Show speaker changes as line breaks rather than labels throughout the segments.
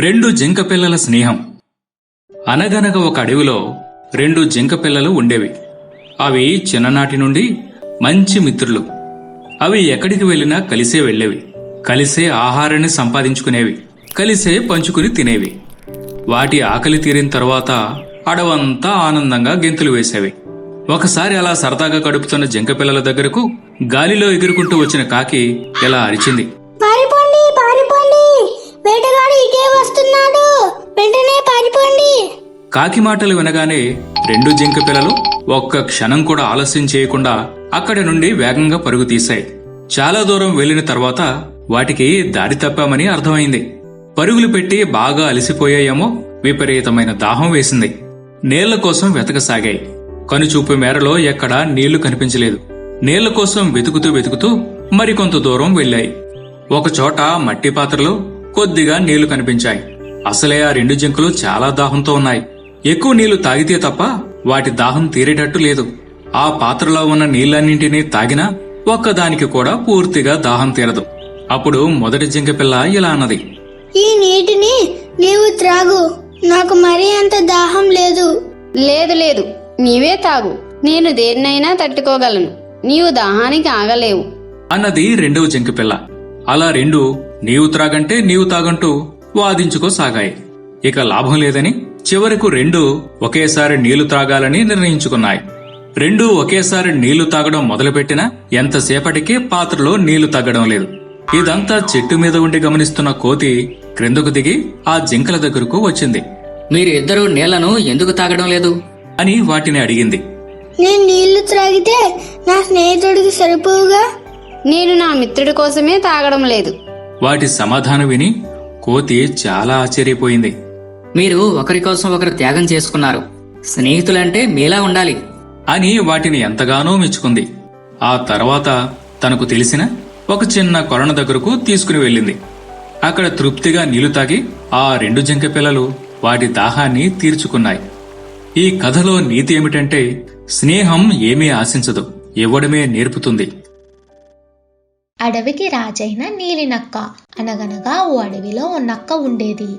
రెండు జింక పిల్లల స్నేహం. అనగనగా ఒక అడవిలో రెండు జింక పిల్లలు ఉండేవి. అవి చిన్ననాటి నుండి మంచి మిత్రులు. అవి ఎక్కడికి వెళ్ళినా కలిసే వెళ్ళేవి. కలిసే ఆహారాన్ని సంపాదించుకునేవి. కలిసే పంచుకుని తినేవి. వాటి ఆకలి తీరిన తర్వాత అడవంతా ఆనందంగా గెంతులు వేసేవి. ఒకసారి అలా సరదాగా గడుపుతున్న జింక పిల్లల దగ్గరకు గాలిలో ఎగురుకుంటూ వచ్చిన కాకి ఇలా అరిచింది.
వస్తున్నాడు వెంటనే పారిపోండి.
కాకి మాటలు వినగానే రెండు జింక పిల్లలు ఒక్క క్షణం కూడా ఆలస్యం చేయకుండా అక్కడి నుండి వేగంగా పరుగు తీశాయి. చాలా దూరం వెళ్ళిన తర్వాత వాటికి దారి తప్పామని అర్థమైంది. పరుగులు పెట్టి బాగా అలసిపోయాయేమో విపరీతమైన దాహం వేసింది. నీళ్ళ కోసం వెతకసాగాయి. కనుచూపు మేరలో ఎక్కడా నీళ్ళు కనిపించలేదు. నీళ్ళ కోసం వెతుకుతూ వెతుకుతూ మరికొంత దూరం వెళ్ళాయి. ఒకచోట మట్టి పాత్రలో కొద్దిగా నీళ్ళు కనిపించాయి. అసలే ఆ రెండు జింకలు చాలా దాహంతో ఉన్నాయి. ఎక్కువ నీళ్ళు తాగితే తప్ప వాటి దాహం తీరేటట్టు లేదు. ఆ పాత్రలో ఉన్న నీళ్ళన్నింటినీ తాగినా ఒక్కదానికి కూడా పూర్తిగా దాహం తీరదు. అప్పుడు మొదటి జింక పిల్ల ఇలా అన్నది.
ఈ నీటిని నీవు త్రాగు. నాకు మరీ అంత దాహం లేదు.
లేదు లేదు. నీవే తాగు. నేను దేన్నైనా తట్టుకోగలను. నీవు దాహానికి ఆగలేవు.
అన్నది రెండవ జింక పిల్ల. అలా రెండు నీవు త్రాగంటే నీవు తాగంటూ వాదించుకోసాగాయి ఇక లాభం లేదని చివరకు రెండు ఒకేసారి నీళ్ళు త్రాగాలని నిర్ణయించుకున్నాయి. రెండు ఒకేసారి నీళ్ళు తాగడం మొదలుపెట్టినా ఎంతసేపటికి పాత్రలో నీళ్ళు తగ్గడం లేదు. ఇదంతా చెట్టు మీద ఉండి గమనిస్తున్న కోతి క్రిందకు దిగి ఆ జింకల దగ్గరకు వచ్చింది.
మీరు ఇద్దరు నీళ్ళను ఎందుకు తాగడం లేదు?
అని వాటిని అడిగింది.
నేను నీళ్ళు త్రాగితే నా స్నేహితుడికి సరిపోవుగా?
నేను నా మిత్రుడి కోసమే తాగడం లేదు.
వాటి సమాధానం విని కోతి చాలా ఆశ్చర్యపోయింది.
మీరు ఒకరి కోసం ఒకరు త్యాగం చేసుకున్నారు. స్నేహితులంటే మీలా ఉండాలి.
అని వాటిని ఎంతగానో మెచ్చుకుంది. ఆ తర్వాత తనకు తెలిసిన ఒక చిన్న కొరణ దగ్గరకు తీసుకుని వెళ్ళింది. అక్కడ తృప్తిగా నీళ్ళు తాగి ఆ రెండు జింక పిల్లలు వాటి దాహాన్ని తీర్చుకున్నాయి. ఈ కథలో నీతి ఏమిటంటే స్నేహం ఏమీ ఆశించదు ఇవ్వడమే నేర్పుతుంది.
అడవికి రాజైన నీలినక్క. అనగనగా ఓ అడవిలో ఓ నక్క ఉండేది.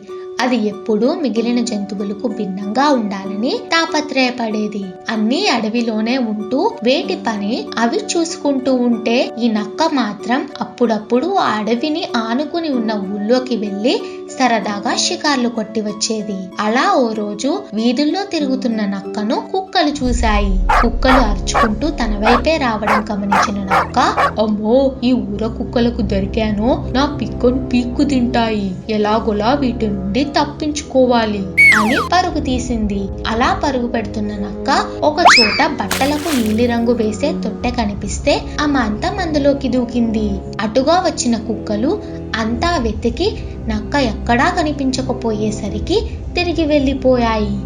అది ఎప్పుడూ మిగిలిన జంతువులకు భిన్నంగా ఉండాలని తాపత్రయపడేది. అన్ని అడవిలోనే ఉంటూ వేటి పని అవి చూసుకుంటూ ఉంటే ఈ నక్క మాత్రం అప్పుడప్పుడు ఆ అడవిని ఆనుకుని ఉన్న ఊళ్ళోకి వెళ్ళి సరదాగా షికార్లు కొట్టి వచ్చేది. అలా ఓ రోజు వీధుల్లో తిరుగుతున్న నక్కను కుక్కలు చూశాయి. కుక్కలు అరుచుకుంటూ తన వైపే రావడం గమనించిన నక్క అమ్మో ఈ ఊర కుక్కలకు దొరికాను. నా పిక్కను పీక్కు తింటాయి. ఎలాగోలా వీటి నుండి తప్పించుకోవాలి. అని పరుగు తీసింది. అలా పరుగు పెడుతున్న నక్క ఒక చోట బట్టలకు నీలిరంగు వేసే తొట్టె కనిపిస్తే ఆ మంత మందులోకి దూకింది. అటుగా వచ్చిన కుక్కలు అంతా వెతికి నక్క ఎక్కడా కనిపించకపోయేసరికి తిరిగి వెళ్ళిపోయాయి.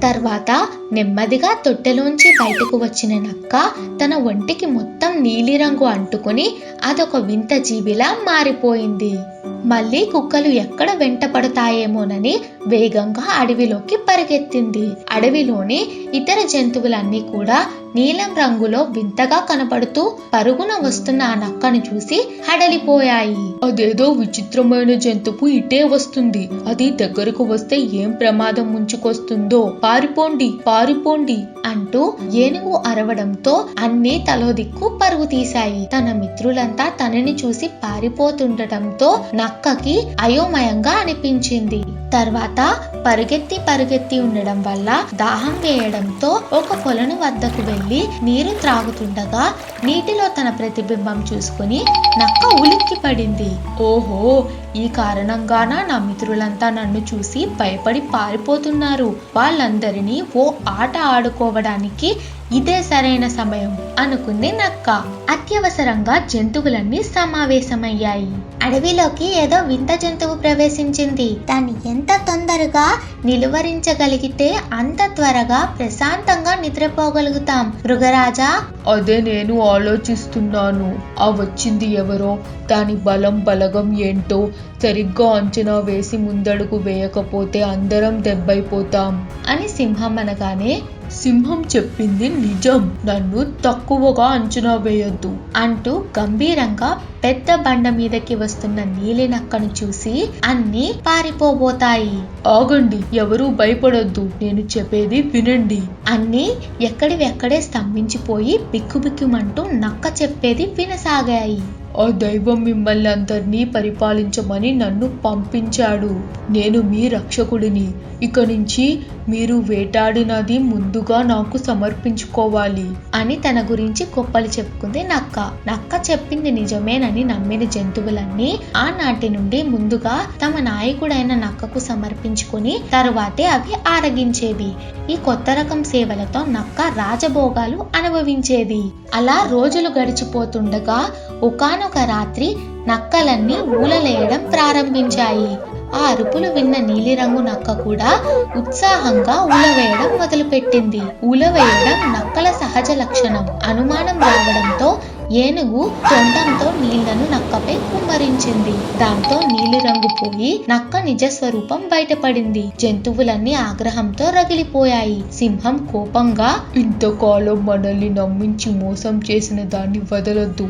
తర్వాత నెమ్మదిగా తొట్టెలోంచి బయటకు వచ్చిన నక్క తన ఒంటికి మొత్తం నీలిరంగు అంటుకుని అదొక వింత జీవిలా మారిపోయింది. మళ్ళీ కుక్కలు ఎక్కడ వెంట పడతాయేమోనని వేగంగా అడవిలోకి పరిగెత్తింది. అడవిలోని ఇతర జంతువులన్నీ కూడా నీలం రంగులో వింతగా కనపడుతూ పరుగున వస్తున్న ఆ నక్కను చూసి హడలిపోయాయి. అదేదో విచిత్రమైన జంతువు ఇటే వస్తుంది. అది దగ్గరకు వస్తే ఏం ప్రమాదం ముంచుకొస్తుందో పారిపోండి పారిపోండి అంటూ ఏనుగు అరవడంతో అన్ని తలో దిక్కు పరుగు తీశాయి. తన మిత్రులంతా తనని చూసి పారిపోతుండటంతో నక్కకి అయోమయంగా అనిపించింది. తర్వాత పరుగెత్తి పరుగెత్తి ఉండడం వల్ల దాహం వేయడంతో ఒక కొలను వద్దకు వెళ్ళి వెళ్ళి నీరు త్రాగుతుండగా నీటిలో తన ప్రతిబింబం చూసుకుని నక్క ఉలిక్కి పడింది ఓహో ఈ కారణంగాన నా మిత్రులంతా నన్ను చూసి భయపడి పారిపోతున్నారు. వాళ్ళందరినీ ఓ ఆట ఆడుకోవడానికి ఇదే సరైన సమయం అనుకుంది నక్క. అత్యవసరంగా జంతువులన్నీ సమావేశమయ్యాయి. అడవిలోకి ఏదో వింత జంతువు ప్రవేశించింది. దాన్ని ఎంత తొందరగా నిలువరించగలిగితే అంత త్వరగా ప్రశాంతంగా నిద్రపోగలుగుతాం. మృగరాజా!
అదే నేను ఆలోచిస్తున్నాను. ఆ వచ్చింది ఎవరో? దాని బలం బలగం ఏంటో?
సరిగ్గా అంచనా వేసి ముందడుగు వేయకపోతే అందరం దెబ్బైపోతాం అని సింహం అనగానే సింహం చెప్పింది నిజం. నన్ను తక్కువగా అంచనా వేయొద్దు అంటూ గంభీరంగా పెద్ద బండ మీదకి వస్తున్న నీలినక్కను చూసి అన్ని పారిపోబోతాయి. ఆగండి ఎవరూ భయపడొద్దు. నేను చెప్పేది వినండి అన్ని ఎక్కడివెక్కడే స్తంభించిపోయి బిక్కుబిక్కుమంటూ నక్క చెప్పేది వినసాగాయి. ఆ దైవం మిమ్మల్ని అందరినీ పరిపాలించమని నన్ను పంపించాడు. నేను మీ రక్షకుడిని. ఇక నుంచి మీరు వేటాడినది ముందుగా నాకు సమర్పించుకోవాలి. అని తన గురించి గొప్పలు చెప్పుకుంది నక్క. నక్క చెప్పింది నిజమేనని నమ్మిన జంతువులన్నీ ఆనాటి నుండి ముందుగా తమ నాయకుడైన నక్కకు సమర్పించుకుని తరువాతే అవి ఆరగించేవి. ఈ కొత్త రకం సేవలతో నక్క రాజభోగాలు అనుభవించేది. అలా రోజులు గడిచిపోతుండగా ఒకనొక రాత్రి నక్కలన్నీ ఊలలేయడం ప్రారంభించాయి. ఆ అరుపులు విన్న నీలిరంగు నక్క కూడా ఉత్సాహంగా ఊలవేయడం మొదలుపెట్టింది. ఊలవేయడం నక్కల సహజ లక్షణం. అనుమానం రావడంతో ఏనుగు తొండంతో నీళ్ళను నక్కపై కుమ్మరించింది. దాంతో నీలిరంగు పోయి నక్క నిజ స్వరూపం బయటపడింది. జంతువులన్నీ ఆగ్రహంతో రగిలిపోయాయి. సింహం కోపంగా ఇంతకాలం మనల్ని నమ్మించి మోసం చేసిన దాన్ని వదలొద్దు.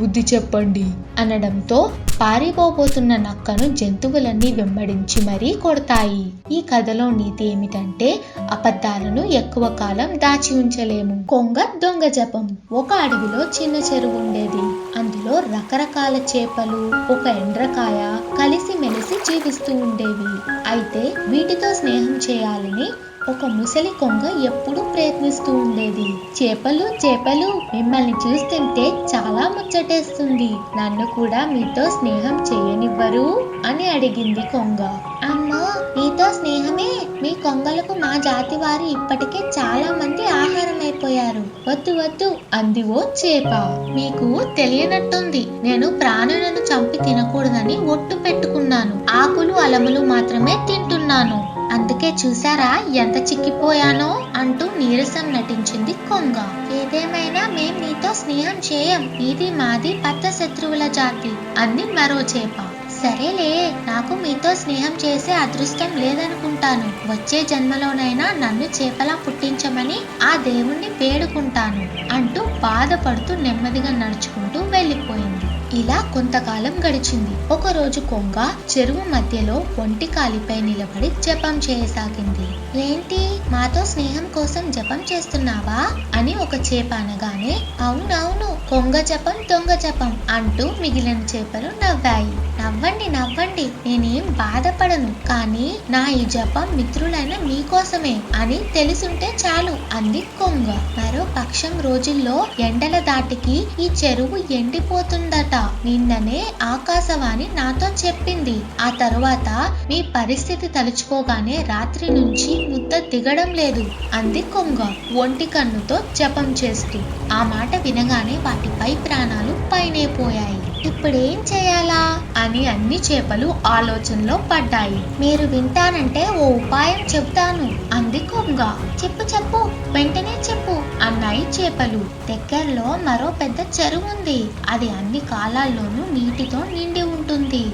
బుద్ధి చెప్పండి అనడంతో పారిపోబోతున్న నక్కను జంతువులన్నీ వెంబడించి మరీ కొడతాయి. ఈ కథలో నీతి ఏమిటంటే అబద్ధాలను ఎక్కువ కాలం దాచి ఉంచలేము. కొంగ దొంగ జపం. ఒక అడవిలో చిన్న చెరువు ఉండేది. అందులో రకరకాల చేపలు ఒక ఎండ్రకాయ కలిసి మెలిసి జీవిస్తూ ఉండేవి. అయితే వీటితో స్నేహం చేయాలని ఒక ముసలి కొంగ ఎప్పుడూ ప్రయత్నిస్తూ ఉండేది. చేపలు చేపలు మిమ్మల్ని చూస్తుంటే చాలా ముచ్చటేస్తుంది. నన్ను కూడా మీతో స్నేహం చేయనివ్వరు అని అడిగింది కొంగ. అమ్మో మీతో స్నేహమే. మీ కొంగలకు మా జాతి వారు ఇప్పటికే చాలా మంది ఆహారం అయిపోయారు వద్దు వద్దు అంది ఓ చేప. మీకు తెలియనట్టుంది. నేను ప్రాణులను చంపి తినకూడదని ఒట్టు పెట్టుకున్నాను. ఆకులు అలములు మాత్రమే తింటున్నాను. అందుకే చూసారా ఎంత చిక్కిపోయానో అంటూ నీరసం నటించింది కొంగ. ఏదేమైనా మేం నీతో స్నేహం చేయం. నీది మాది పత్త శత్రువుల జాతి అంది మరో చేప. సరేలే నాకు మీతో స్నేహం చేసే అదృష్టం లేదనుకుంటాను. వచ్చే జన్మలోనైనా నన్ను చేపలా పుట్టించమని ఆ దేవుణ్ణి వేడుకుంటాను అంటూ బాధపడుతూ నెమ్మదిగా నడుచుకుంటూ వెళ్ళిపోయింది. ఇలా కొంతకాలం గడిచింది. ఒకరోజు కొంగ చెరువు మధ్యలో ఒంటి కాలిపై నిలబడి జపం చేయసాగింది. ఏంటి? మాతో స్నేహం కోసం జపం చేస్తున్నావా? అని ఒక చేప అనగానే అవునవును కొంగ జపం దొంగ జపం అంటూ మిగిలిన చేపలు నవ్వాయి. నవ్వండి నవ్వండి నేనేం బాధపడను కానీ నా ఈ జపం మిత్రులైన మీకోసమే అని తెలుసుంటే చాలు అంది కొంగ. మరో పక్షం రోజుల్లో ఎండల దాటికి ఈ చెరువు ఎండిపోతుందట. నిన్ననే ఆకాశవాణి నాతో చెప్పింది. ఆ తరువాత మీ పరిస్థితి తలుచుకోగానే రాత్రి నుంచి ముద్ద దిగడం లేదు. అంది కొంగ ఒంటి కన్నుతో జపం చేస్తూ. ఆ మాట వినగానే వాటిపై ప్రాణాలు పైనే పోయాయి. ఇప్పుడేం చేయాలా? అని అన్ని చేపలు ఆలోచనలో పడ్డాయి. మీరు వింటానంటే ఓ ఉపాయం చెప్తాను అంది కొంగ. చెప్పు చెప్పు వెంటనే చెప్పు అన్నాయి చేపలు. దగ్గరలో మరో పెద్ద చెరువు ఉంది అది అన్ని కాలాల్లోనూ నీటితో నిండి ఉంటుంది.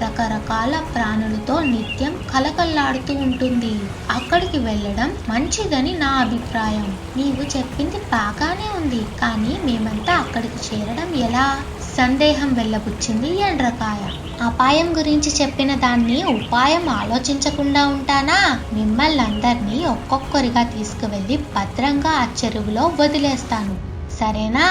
రకరకాల ప్రాణులతో నిత్యం కలకల్లాడుతూ ఉంటుంది. అక్కడికి వెళ్ళడం మంచిదని నా అభిప్రాయం. నీవు చెప్పింది బాగానే ఉంది. కానీ మేమంతా అక్కడికి చేరడం ఎలా? సందేహం వెళ్ళబుచ్చింది ఎండ్రకాయ. అపాయం గురించి చెప్పిన దాన్ని ఉపాయం ఆలోచించకుండా ఉంటానా? మిమ్మల్ని అందరినీ ఒక్కొక్కరిగా తీసుకువెళ్ళి భద్రంగా ఆ చెరువులో వదిలేస్తాను. సరేనా?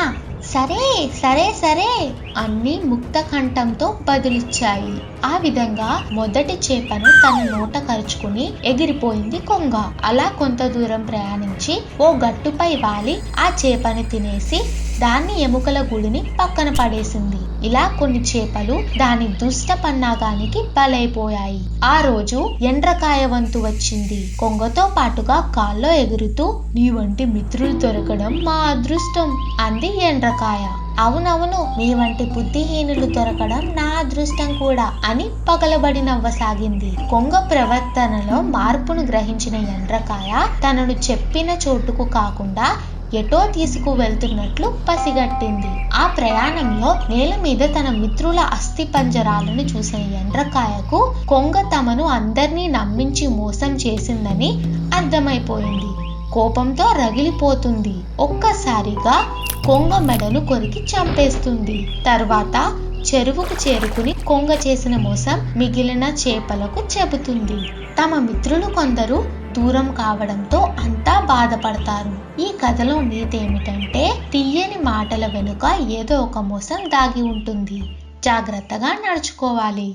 సరే సరే సరే. అన్ని ముక్త కంఠంతో బదులిచ్చాయి. ఆ విధంగా మొదటి చేపను తన నోట కరుచుకుని ఎగిరిపోయింది కొంగ. అలా కొంత దూరం ప్రయాణించి ఓ గట్టుపై వాలి ఆ చేపని తినేసి దాన్ని ఎముకల గుడిని పక్కన పడేసింది. ఇలా కొన్ని చేపలు దాని దుష్ట పన్నాగానికి బలైపోయాయి. ఆ రోజు ఎండ్రకాయ వంతు వచ్చింది. కొంగతో పాటుగా కాల్లో ఎగురుతూ నీ వంటి మిత్రులు దొరకడం మా అదృష్టం అంది ఎండ్రకాయ. అవునవును నీ వంటి బుద్ధిహీనులు దొరకడం నా అదృష్టం కూడా అని పగలబడి నవ్వసాగింది. కొంగ ప్రవర్తనలో మార్పును గ్రహించిన ఎండ్రకాయ తనను చెప్పిన చోటుకు కాకుండా ఎటో తీసుకు వెళ్తున్నట్లు పసిగట్టింది. ఆ ప్రయాణంలో నేల మీద తన మిత్రుల అస్థి పంజరాలను చూసిన ఎండ్రకాయకు కొంగ తమను అందర్నీ నమ్మించి మోసం చేసిందని అర్థమైపోయింది. కోపంతో రగిలిపోతుంది. ఒక్కసారిగా కొంగ మెడను కొరికి చంపేస్తుంది. తర్వాత చెరువుకు చేరుకుని కొంగ చేసిన మోసం మిగిలిన చేపలకు చెబుతుంది. తమ మిత్రులు కొందరు దూరం కావడంతో అంతా బాధపడతారు. ఈ కథలో నీతి ఏమిటంటే తీయని మాటల వెనుక ఏదో ఒక మోసం దాగి ఉంటుంది. జాగ్రత్తగా నడుచుకోవాలి.